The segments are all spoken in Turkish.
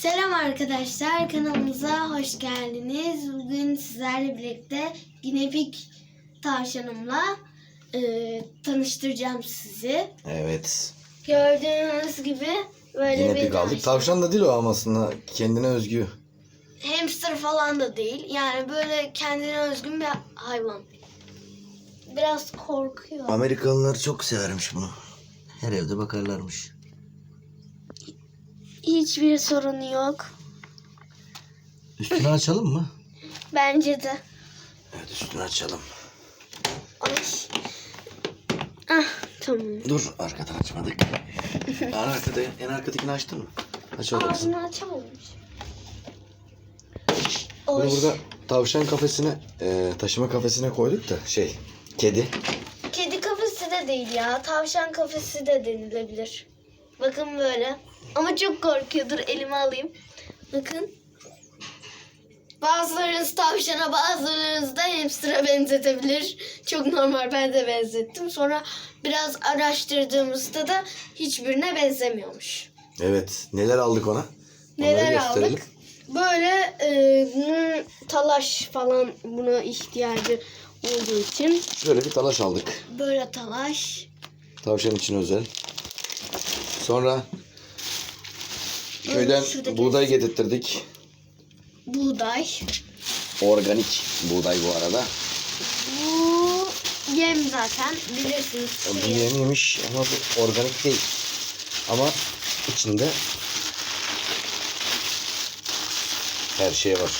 Selam arkadaşlar kanalımıza hoş geldiniz. Bugün sizlerle birlikte Ginepik tavşanımla e, tanıştıracağım sizi. Evet. Gördüğünüz gibi böyle bir pik aldık. Tavşan da değil o ama aslında kendine özgü. Hamster falan da değil. Yani böyle kendine özgün bir hayvan. Biraz korkuyor. Amerikalılar çok severmiş bunu. Her evde bakarlarmış. Hiçbir sorunu yok. Üstünü açalım mı? Bence de. Evet üstünü açalım. Ay. Ah tamam. Dur arkadan açmadık. arkada, en arkadakini açtın mı? Aç. Ağzını açamamış. Bunu Oy. burada tavşan kafesine, e, taşıma kafesine koyduk da şey, kedi. Kedi kafesi de değil ya. Tavşan kafesi de denilebilir. Bakın böyle. Ama çok korkuyordur. Elime alayım. Bakın. Bazılarınız tavşana bazılarınız da hamster'a benzetebilir. Çok normal ben de benzettim. Sonra biraz araştırdığımızda da hiçbirine benzemiyormuş. Evet. Neler aldık ona? Neler aldık? Böyle e, bunun talaş falan buna ihtiyacı olduğu için Şöyle bir talaş aldık. böyle talaş Tavşan için özel. Sonra köyden şurada buğday getirttirdik. buğday. Organik buğday bu arada. Bu yem zaten bilirsiniz. O şu bir yem. yeniymiş ama bu organik değil. Ama içinde her şey var.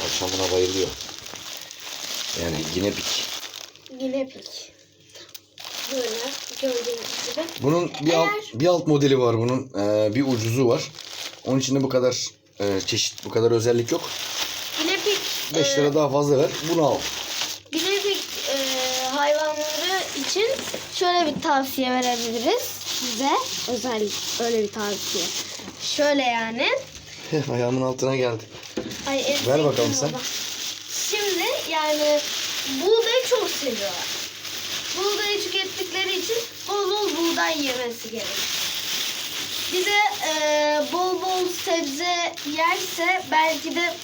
Tavşan buna bayılıyor. Yani ginepik. Yine pik. Böyle gördüğünüz gibi. Bunun bir alt, Eğer- bir alt modeli var bunun. Ee, bir ucuzu var. Onun içinde bu kadar e, çeşit, bu kadar özellik yok. Pik. 5 lira daha fazla ver. Bunu al. Pik e, hayvanları için şöyle bir tavsiye verebiliriz size. Özel öyle bir tavsiye. Şöyle yani. Ayağımın altına geldi. Ay, Ver bakalım sen. baba. Şimdi yani buğdayı çok seviyorlar. Buğdayı tükettikleri için bol bol buğday yemesi gerekir. Bir de e, bol bol sebze yerse belki de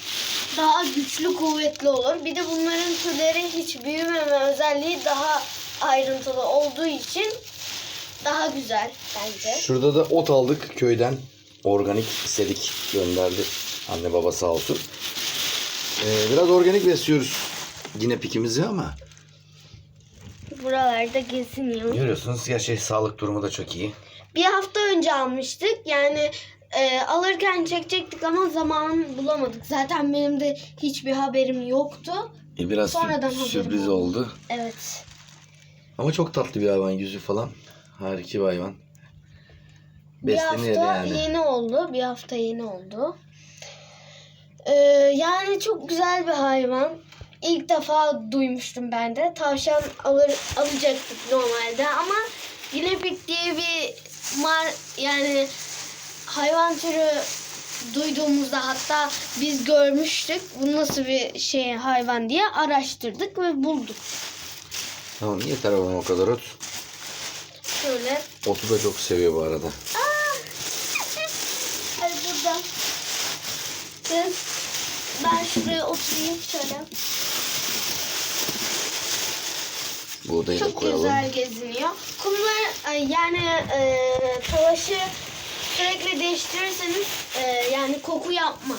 daha güçlü kuvvetli olur. Bir de bunların türleri hiç büyümeme özelliği daha ayrıntılı olduğu için daha güzel bence. Şurada da ot aldık köyden. Organik istedik gönderdi. Anne baba sağ olsun. Ee, biraz organik besliyoruz yine pikimizi ama Buralarda geziniyor. görüyorsunuz gerçi sağlık durumu da çok iyi. Bir hafta önce almıştık. Yani e, alırken çekecektik ama zaman bulamadık. Zaten benim de hiçbir haberim yoktu. E, biraz sür- Sonradan haberim sürpriz oldu. oldu. Evet. Ama çok tatlı bir hayvan yüzü falan. Harika bir hayvan. Bir Besleniyor hafta yani. yeni oldu. Bir hafta yeni oldu. E, yani çok güzel bir hayvan. İlk defa duymuştum ben de. Tavşan alır alacaktık normalde ama pek diye bir mar yani hayvan türü duyduğumuzda hatta biz görmüştük bu nasıl bir şey hayvan diye araştırdık ve bulduk. Tamam yeter oğlum o kadar ot. Şöyle. Otu da çok seviyor bu arada. Hadi burada. Ben şuraya oturayım şöyle. Buğdayı da Çok koyalım. güzel geziniyor. Kumlar ay, yani e, talaşı sürekli değiştirirseniz e, yani koku yapmaz.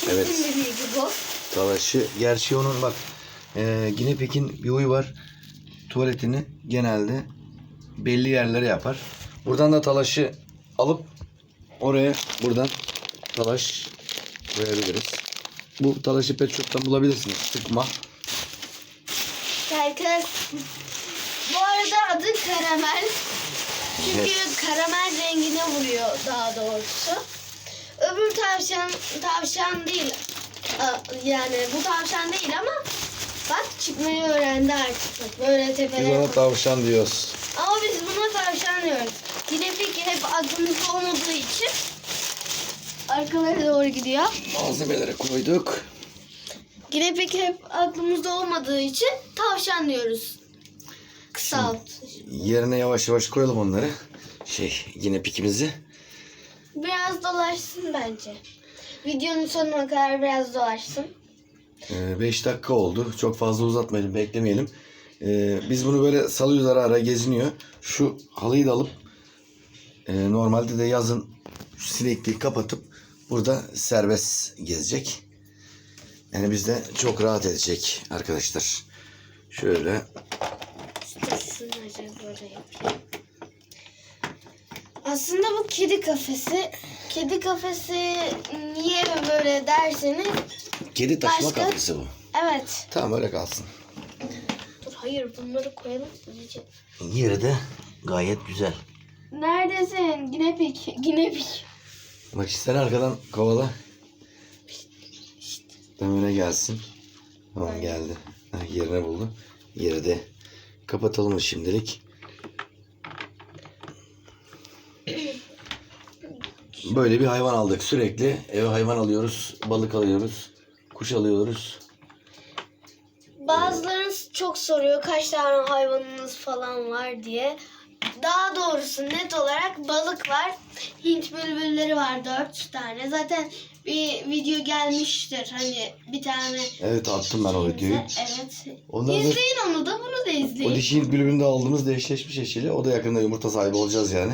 Kesin Evet. bir bilgi bu. Talaşı. Gerçi onun bak e, Ginepek'in bir huyu var. Tuvaletini genelde belli yerlere yapar. Buradan da talaşı alıp oraya buradan talaş koyabiliriz. Bu talaşı pet shop'tan bulabilirsiniz. Sıkma. Kız. Bu arada adı karamel. Çünkü Evet. karamel rengine vuruyor daha doğrusu. Öbür tavşan tavşan değil. Yani bu tavşan değil ama bak çıkmayı öğrendi artık. Böyle Biz tepelere. ona tavşan diyoruz. Ama biz buna tavşan diyoruz. Yine peki hep aklımızda olmadığı için arkalara doğru gidiyor. Malzemeleri koyduk. Yine peki hep aklımızda olmadığı için tavşan diyoruz. Kısalt. Yerine yavaş yavaş koyalım onları. Şey yine pikimizi. Biraz dolaşsın bence. Videonun sonuna kadar biraz dolaşsın. 5 dakika oldu. Çok fazla uzatmayalım, beklemeyelim. Ee, biz bunu böyle salıyoruz ara ara geziniyor. Şu halıyı da alıp e, normalde de yazın sinekliği kapatıp burada serbest gezecek. Yani bizde çok rahat edecek arkadaşlar. Şöyle böyle yapayım. Aslında bu kedi kafesi. Kedi kafesi niye böyle derseniz kedi taşıma Başka? kapısı bu. evet. Tamam öyle kalsın. Dur hayır bunları koyalım. iyice. Yeri de gayet güzel. Neredesin? Ginepik. Ginepik. Bak sen arkadan kovala. Tam öne gelsin. Tamam geldi. Yerine buldu. Yeri de kapatalım şimdilik. Böyle bir hayvan aldık sürekli. Eve hayvan alıyoruz, balık alıyoruz, kuş alıyoruz. Bazılarınız çok soruyor kaç tane hayvanınız falan var diye. Daha doğrusu net olarak balık var. Hint bülbülleri var dört tane. Zaten bir video gelmiştir. Hani bir tane. Evet attım ben o videoyu. Evet. Ondan da- İzleyin onu da bunu da O izleyin. dişi bülbülünde aldığımız da eşleşmiş eşili. O da yakında yumurta sahibi olacağız yani.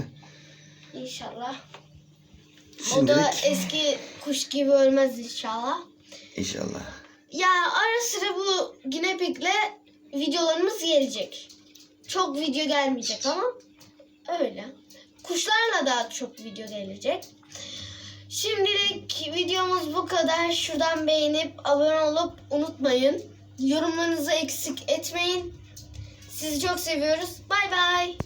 İnşallah. O Şimdilik da eski kuş gibi ölmez inşallah. inşallah. Ya ara sıra bu Ginepik'le videolarımız gelecek. Çok video gelmeyecek ama öyle. Kuşlarla da çok video gelecek. Şimdilik videomuz bu kadar. Şuradan beğenip abone olup unutmayın. Yorumlarınızı eksik etmeyin. Sizi çok seviyoruz. Bay bay.